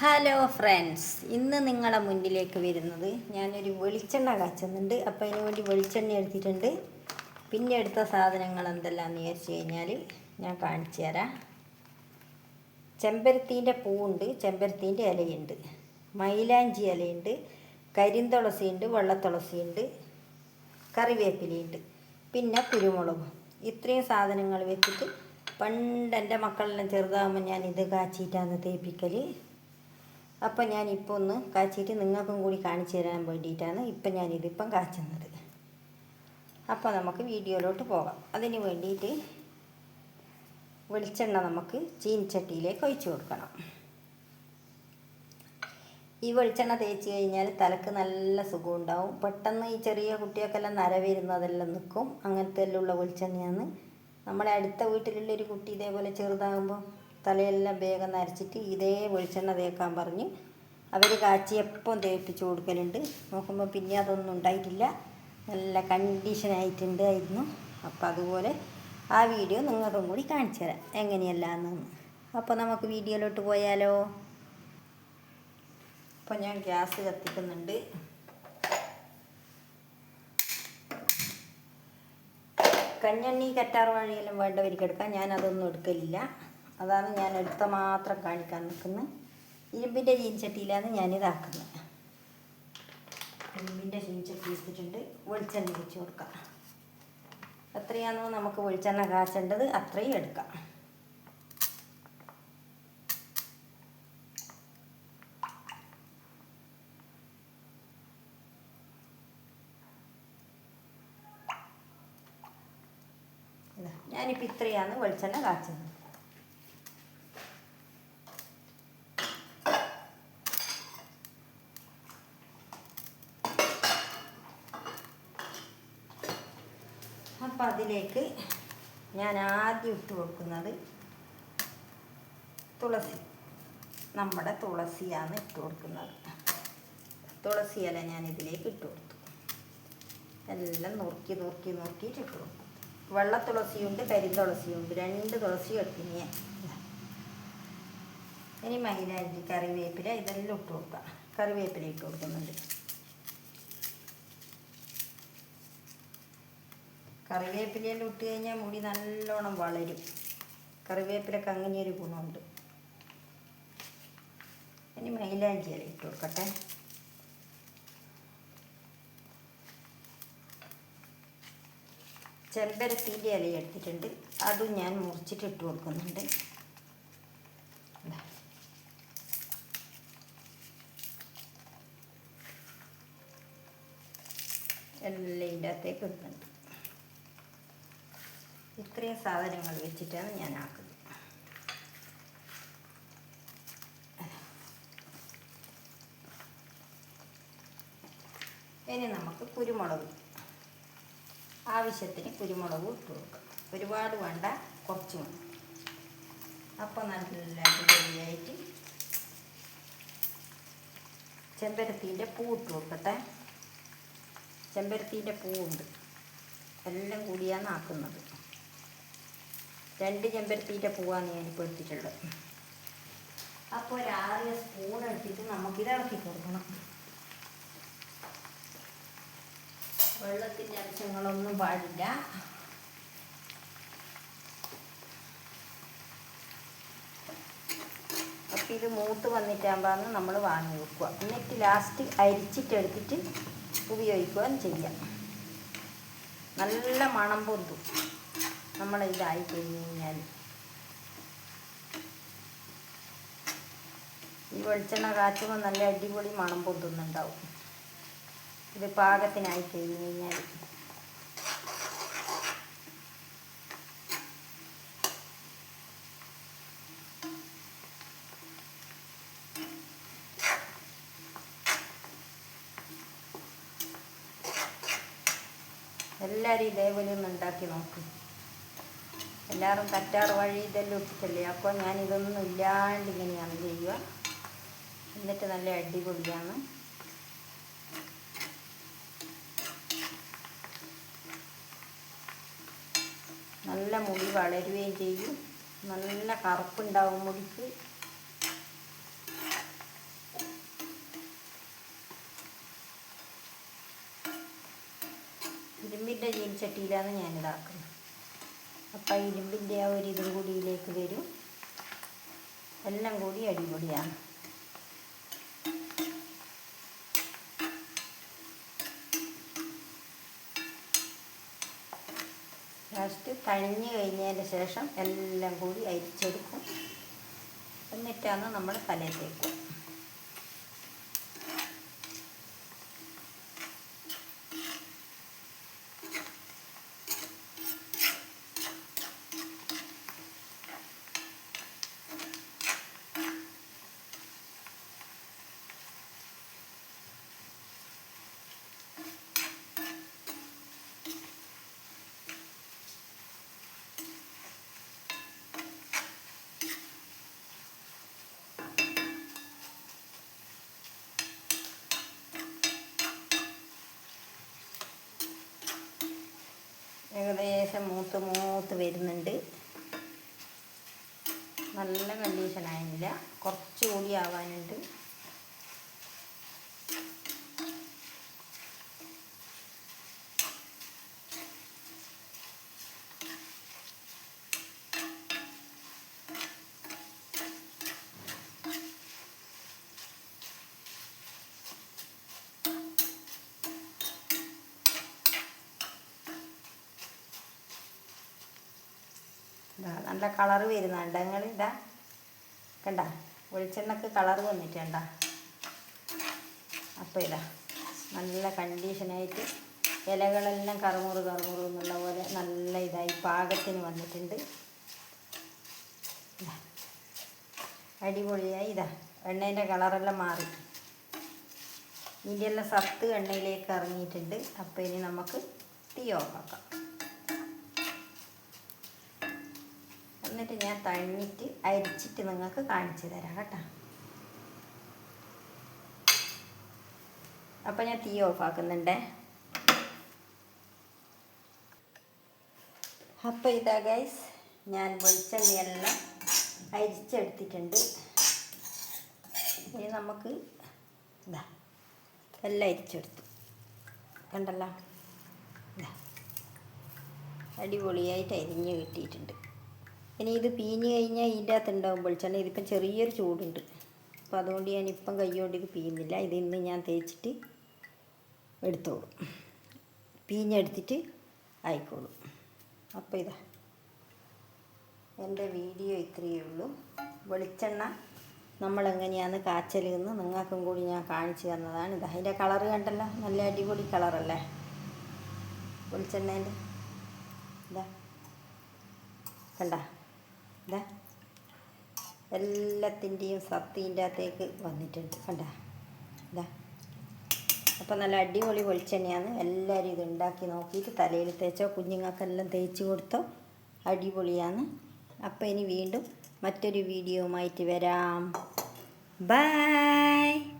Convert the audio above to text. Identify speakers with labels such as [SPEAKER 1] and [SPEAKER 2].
[SPEAKER 1] Hello friends ഇന്ന് നിങ്ങളെ മുന്നിലേക്ക് വരുന്നത് ഞാനൊരു വെളിച്ചെണ്ണ കാച്ചുന്നുണ്ട്. അപ്പോൾ അതിന് വേണ്ടി വെളിച്ചെണ്ണ എടുത്തിട്ടുണ്ട്. പിന്നെ എടുത്ത സാധനങ്ങൾ എന്തെല്ലാമെന്ന് വിചാരിച്ചു കഴിഞ്ഞാൽ ഞാൻ കാണിച്ചു തരാം. ചെമ്പരത്തീന്റെ പൂവുണ്ട്. ചെമ്പരത്തീന്റെ ഇലയുണ്ട്. മൈലാഞ്ചി ഇലയുണ്ട്. കരിന്തുളസിയുണ്ട്. വെള്ളത്തുളസിയുണ്ട്. കറിവേപ്പിലയുണ്ട്. പിന്നെ കുരുമുളകും. ഇത്രയും സാധനങ്ങൾ വെച്ചിട്ട് പണ്ട് എന്റെ മക്കളെല്ലാം ചെറുതാകുമ്പോൾ ഞാൻ ഇത് കാച്ചിട്ടാണ് തേപ്പിക്കൽ അപ്പം ഇപ്പോൾ ഒന്ന് കാച്ചിട്ട് നിങ്ങൾക്കും കൂടി കാണിച്ചു തരാൻ വേണ്ടിയിട്ടാണ് ഇപ്പം ഞാനിതിപ്പം കാച്ചുന്നത്. അപ്പോൾ നമുക്ക് വീഡിയോയിലോട്ട് പോകാം. അതിന് വേണ്ടിയിട്ട് വെളിച്ചെണ്ണ നമുക്ക് ചീനിച്ചട്ടിയിലേക്ക് ഒഴിച്ചു കൊടുക്കണം. ഈ വെളിച്ചെണ്ണ തേച്ച് കഴിഞ്ഞാൽ തലക്ക് നല്ല സുഖം ഉണ്ടാവും പെട്ടെന്ന് ഈ ചെറിയ കുട്ടിയൊക്കെല്ലാം നര വരുന്നതെല്ലാം നിൽക്കും. അങ്ങനത്തെ എല്ലാം ഉള്ള വെളിച്ചെണ്ണയാണ്. നമ്മുടെ അടുത്ത വീട്ടിലുള്ള ഒരു കുട്ടി ഇതേപോലെ ചെറുതാകുമ്പോൾ തലയെല്ലാം വേഗം നരച്ചിട്ട് ഇതേ വെളിച്ചെണ്ണ തേക്കാൻ പറഞ്ഞ് അവർ കാച്ചി എപ്പം തേപ്പിച്ച് കൊടുക്കലുണ്ട്. നോക്കുമ്പോൾ പിന്നെ അതൊന്നും ഉണ്ടായിട്ടില്ല. നല്ല കണ്ടീഷനായിട്ടുണ്ട് ആയിരുന്നു. അപ്പോൾ അതുപോലെ ആ വീഡിയോ നിങ്ങൾക്കും കൂടി കാണിച്ചു തരാം. എങ്ങനെയല്ലാന്ന്. അപ്പോൾ നമുക്ക് വീഡിയോയിലോട്ട് പോയാലോ? അപ്പോൾ ഞാൻ ഗ്യാസ് കത്തിക്കുന്നുണ്ട്. കഞ്ഞെണ്ണി കറ്റാർ വഴിയെല്ലാം വേണ്ടവർക്ക് എടുക്കാം. ഞാൻ അതൊന്നും എടുക്കലില്ല. അതാണ് ഞാൻ എടുത്ത മാത്രം കാണിക്കാൻ നിൽക്കുന്നത് ഇരുമ്പിന്റെ ചീൻചട്ടിയിലാണ് ഞാനിതാക്കുന്നത്. ഇരുമ്പിന്റെ ചീൻചട്ടി എടുത്തിട്ടുണ്ട് വെളിച്ചെണ്ണ ഒഴിച്ച് കൊടുക്കാം. എത്രയാണോ നമുക്ക് വെളിച്ചെണ്ണ കാച്ചേണ്ടത് അത്രയും എടുക്കാം. ഞാനിപ്പോൾ ഇത്രയാണ് വെളിച്ചെണ്ണ കാച്ചുന്നത് അപ്പം അതിലേക്ക് ഞാൻ ആദ്യം ഇട്ട് കൊടുക്കുന്നത് തുളസി. നമ്മുടെ തുളസിയാണ് ഇട്ട് കൊടുക്കുന്നത്. തുളസി ഇല ഞാൻ ഇതിലേക്ക് ഇട്ട് കൊടുത്തു. എല്ലാം നുറുക്കി നുറുക്കി നുറുക്കിയിട്ട് ഇട്ട് കൊടുക്കും വെള്ള തുളസിയുണ്ട് കരിന്തുളസിയുണ്ട്. രണ്ട് തുളസി എടുത്തിന് ഇനി മൈലാഞ്ചി കറിവേപ്പില ഇതെല്ലാം ഇട്ട് കൊടുക്കുക കറിവേപ്പില ഇട്ട് കൊടുക്കുന്നുണ്ട്. കറിവേപ്പിലയെല്ലാം ഇട്ട് കഴിഞ്ഞാൽ മുടി നല്ലോണം വളരും. കറിവേപ്പിലൊക്കെ അങ്ങനെ ഒരു ഗുണമുണ്ട്. ഇനി മൈലാഞ്ചി ഇല ഇട്ട് കൊടുക്കട്ടെ. ചെമ്പരത്തിന്റെ ഇല എടുത്തിട്ടുണ്ട്. അതും ഞാൻ മുറിച്ചിട്ട് ഇട്ട് കൊടുക്കുന്നുണ്ട്. എല്ലാം ഇതിന്റെ അകത്തേക്ക് ഇടുന്നുണ്ട് ഇത്രയും സാധനങ്ങൾ വെച്ചിട്ടാണ് ഞാൻ ആക്കുന്നത്. ഇനി നമുക്ക് കുരുമുളക് ആവശ്യത്തിന് കുരുമുളക് ഇട്ട് കൊടുക്കാം. ഒരുപാട് വേണ്ട കുറച്ച് വേണം അപ്പോൾ നല്ല അടിപൊളിയായിട്ട് ചെമ്പരത്തിന്റെ പൂ ഇട്ട് കൊടുക്കട്ടെ. ചെമ്പരത്തിന്റെ പൂവുണ്ട്. എല്ലാം കൂടിയാണ് ആക്കുന്നത്. രണ്ട് ചെമ്പരത്തീന്റെ പൂവാണ് ഞാനിപ്പോൾ എടുത്തിട്ടുള്ളത്. അപ്പോൾ ഒരു ആറ് സ്പൂൺ എടുത്തിട്ട് നമുക്കിത് ഇളക്കി കൊടുക്കണം. വെള്ളത്തിന്റെ അംശങ്ങളൊന്നും പാടില്ല. അപ്പം ഇത് മൂത്ത് വന്നിട്ടാകുമ്പോൾ നമ്മൾ വാങ്ങി വെക്കുക. എന്നിട്ട് ലാസ്റ്റ് അരിച്ചിട്ടെടുത്തിട്ട് ഉപയോഗിക്കുകയും ചെയ്യാം. നല്ല മണം പൊന്തും. നമ്മൾ ഇതായി കഴിഞ്ഞ് കഴിഞ്ഞാൽ ഈ വെളിച്ചെണ്ണ കാച്ചുമ്പോൾ നല്ല അടിപൊളി മണം പൊന്തുന്നുണ്ടാവും. ഇത് പാകത്തിനായി കഴിഞ്ഞു കഴിഞ്ഞാൽ എല്ലാവരും ഇതേപോലെ ഒന്ന് ഉണ്ടാക്കി നോക്ക്. എല്ലാവരും തറ്റാറ് വഴി ഇതെല്ലാം ഇട്ടിട്ടല്ലേ അപ്പോൾ ഞാൻ ഇതൊന്നും ഇല്ലാണ്ട് ഇങ്ങനെയാണ് ചെയ്യുക. എന്നിട്ട് നല്ല അടിപൊളിയാണ്. നല്ല മുടി വളരുകയും ചെയ്യും. നല്ല കറുപ്പുണ്ടാവും മുടിക്ക്. ഇരുമ്പിന്റെ ജീൻചട്ടിയിലാണ് ഞാനിതാക്കുന്നത്. അപ്പം ഇരുമ്പിന്റെ ആ ഒരു ഇതും കൂടിയിലേക്ക് വരും. എല്ലാം കൂടി അടിപൊളിയാണ്. ലാസ്റ്റ് കഴിഞ്ഞ് കഴിഞ്ഞതിന് ശേഷം എല്ലാം കൂടി അരിച്ചെടുക്കും. എന്നിട്ടാണ് നമ്മൾ തലയിൽ ഏകദേശം മൂത്ത് മൂത്ത് വരുന്നുണ്ട്. നല്ല കണ്ടീഷൻ കുറച്ച് കുറച്ചുകൂടി ആവാനുണ്ട്. നല്ല കളർ വരുന്നുണ്ട്. നിങ്ങൾ ഇതാ കണ്ട? വെളിച്ചെണ്ണക്ക് കളർ വന്നിട്ടുണ്ട അപ്പോൾ ഇതാ നല്ല കണ്ടീഷനായിട്ട് ഇലകളെല്ലാം കറുമുറ് കറുമുറ് എന്നുള്ള പോലെ നല്ല ഇതായി പാകത്തിന് വന്നിട്ടുണ്ട്. അടിപൊളിയായി. ഇതാ എണ്ണേന്റെ കളറെല്ലാം മാറി. ഇതിന്റെ എല്ലാം സത്ത് എണ്ണയിലേക്ക് ഇറങ്ങിയിട്ടുണ്ട്. അപ്പോൾ ഇനി നമുക്ക് തീ ഓഫാക്കാം. എന്നിട്ട് ഞാൻ തണിഞ്ഞിട്ട് അരിച്ചിട്ട് നിങ്ങൾക്ക് കാണിച്ചു തരാം കേട്ടോ. അപ്പം ഞാൻ തീ ഓഫാക്കുന്നുണ്ടേ അപ്പോൾ ഇതാ ഗൈസ് ഞാൻ വെളിച്ചെണ്ണയെല്ലാം അരിച്ചെടുത്തിട്ടുണ്ട്. ഇനി നമുക്ക് ഇതാ എല്ലാം അരിച്ചെടുത്തു. കണ്ടല്ലോ? അടിപൊളിയായിട്ട് അരിഞ്ഞ് കിട്ടിയിട്ടുണ്ട്. ഇനി ഇത് പീഞ്ഞ് കഴിഞ്ഞാൽ ഇതിന്റെ അകത്ത് ഉണ്ടാകും വെളിച്ചെണ്ണ. ഇതിപ്പം ചെറിയൊരു ചൂടുണ്ട്. അപ്പോൾ അതുകൊണ്ട് ഞാൻ ഇപ്പം കൈകൊണ്ട് ഇത് പീയുന്നില്ല. ഇത് ഇന്ന് ഞാൻ തേച്ചിട്ട് എടുത്തോളും. പീഞ്ഞെടുത്തിട്ട് ആയിക്കോളും. അപ്പോൾ ഇതാ. എന്റെ വീഡിയോ ഇത്രയേ ഉള്ളൂ. വെളിച്ചെണ്ണ നമ്മളെങ്ങനെയാണ് കാച്ചലെന്ന് നിങ്ങൾക്കും കൂടി ഞാൻ കാണിച്ചു തന്നതാണ്. ഇത് അതിന്റെ കളറ് കണ്ടല്ലോ. നല്ല അടിപൊളി കളറല്ലേ? വെളിച്ചെണ്ണേന്റെ. ഇതാ. കണ്ട? ഇതാ എല്ലാത്തിന്റെയും സത്തിന്റെ അകത്തേക്ക് വന്നിട്ടുണ്ട്. കണ്ട ഇതാ അപ്പോൾ നല്ല അടിപൊളി വെളിച്ചെണ്ണയാണ്. എല്ലാവരും ഇത് ഉണ്ടാക്കി നോക്കിയിട്ട് തലയിൽ തേച്ചോ കുഞ്ഞുങ്ങൾക്കെല്ലാം തേച്ച് കൊടുത്തോ അടിപൊളിയാണ്. അപ്പോൾ ഇനി വീണ്ടും മറ്റൊരു വീഡിയോയുമായിട്ട് വരാം. ബൈ.